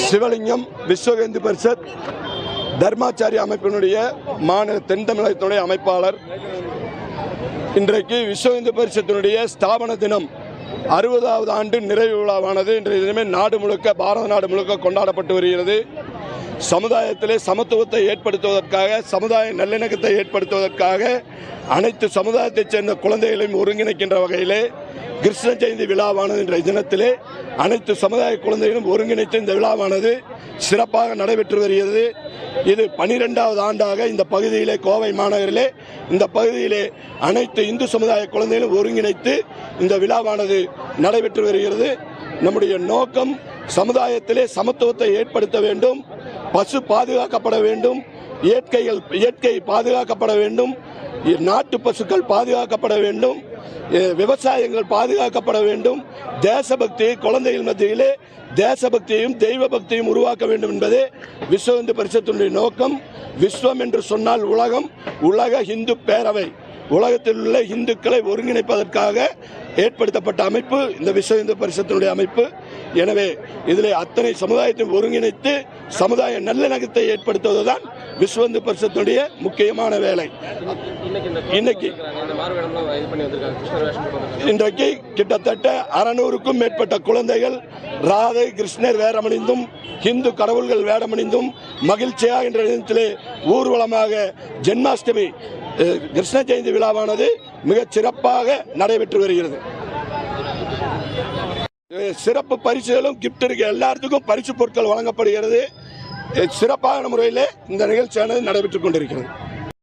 சிவலிங்கம் விஸ்வ இந்து பரிஷத் தர்மாச்சாரிய அமைப்பினுடைய மாநில தென் தமிழகத்தினுடைய அமைப்பாளர். இன்றைக்கு விஸ்வ இந்து பரிஷத்தினுடைய ஸ்தாபன தினம் அறுபதாவது ஆண்டு நிறைவு விழாவானது. இன்றைய தினமே நாடு முழுக்க பாரத நாடு முழுக்க கொண்டாடப்பட்டு வருகிறது. சமுதாயத்திலே சமத்துவத்தை ஏற்படுத்துவதற்காக சமுதாய நல்லிணக்கத்தை ஏற்படுத்துவதற்காக அனைத்து சமுதாயத்தைச் சேர்ந்த குழந்தைகளையும் ஒருங்கிணைக்கின்ற வகையிலே கிருஷ்ண ஜெயந்தி விழாவானது என்ற தினத்திலே அனைத்து சமுதாய குழந்தைகளும் ஒருங்கிணைத்து இந்த விழாவானது சிறப்பாக நடைபெற்று வருகிறது. இது பனிரெண்டாவது ஆண்டாக இந்த பகுதியிலே கோவை மாநகரிலே இந்த பகுதியிலே அனைத்து இந்து சமுதாய குழந்தைகளும் ஒருங்கிணைத்து இந்த விழாவானது நடைபெற்று வருகிறது. நம்முடைய நோக்கம் சமுதாயத்திலே சமத்துவத்தை ஏற்படுத்த வேண்டும் பசு பாதுகாக்கப்பட வேண்டும் இயற்கைகள் இயற்கை பாதுகாக்கப்பட வேண்டும் இ- நாட்டு பசுக்கள் பாதுகாக்கப்பட வேண்டும் விவசாயங்கள் பாதுகாக்கப்பட வேண்டும். தேசபக்தி குழந்தைகள் மத்தியிலே தேசபக்தியையும் தெய்வ பக்தியும் உருவாக்க வேண்டும் என்பதே விஸ்வ இந்து பரிசத்தினுடைய நோக்கம். விஸ்வம் என்று சொன்னால் உலகம் உலக இந்து பேரவை. உலகத்தில் உள்ள இந்துக்களை ஒருங்கிணைப்பதற்காக ஏற்படுத்தப்பட்ட அமைப்பு இந்த விஸ்வ இந்து பரிசத்தினுடைய அமைப்பு. எனவே இதில் அத்தனை சமுதாயத்தையும் ஒருங்கிணைத்து சமுதாய நல்லிணக்கத்தை ஏற்படுத்துவதுதான் விஸ்வ இந்து பரிஷத்தினுடைய முக்கியமான வேலை இன்னைக்கு இன்றைக்கு கிட்டத்தட்ட அறநூறுக்கும் மேற்பட்ட குழந்தைகள் ராதை கிருஷ்ணர் வேடமணிந்தும் இந்து கடவுள்கள் வேடமணிந்தும் மகிழ்ச்சியாக இன்றைய தினத்திலே ஊர்வலமாக ஜென்மாஷ்டமி கிருஷ்ண ஜெயந்தி விழாவானது மிகச் சிறப்பாக நடைபெற்று வருகிறது. சிறப்பு பரிசுகளும் கிஃப்ட் இருக்கு. எல்லாத்துக்கும் பரிசு பொருட்கள் வழங்கப்படுகிறது. சிறப்பான முறையில் இந்த நிகழ்ச்சியானது நடைபெற்றுக் கொண்டிருக்கிறது.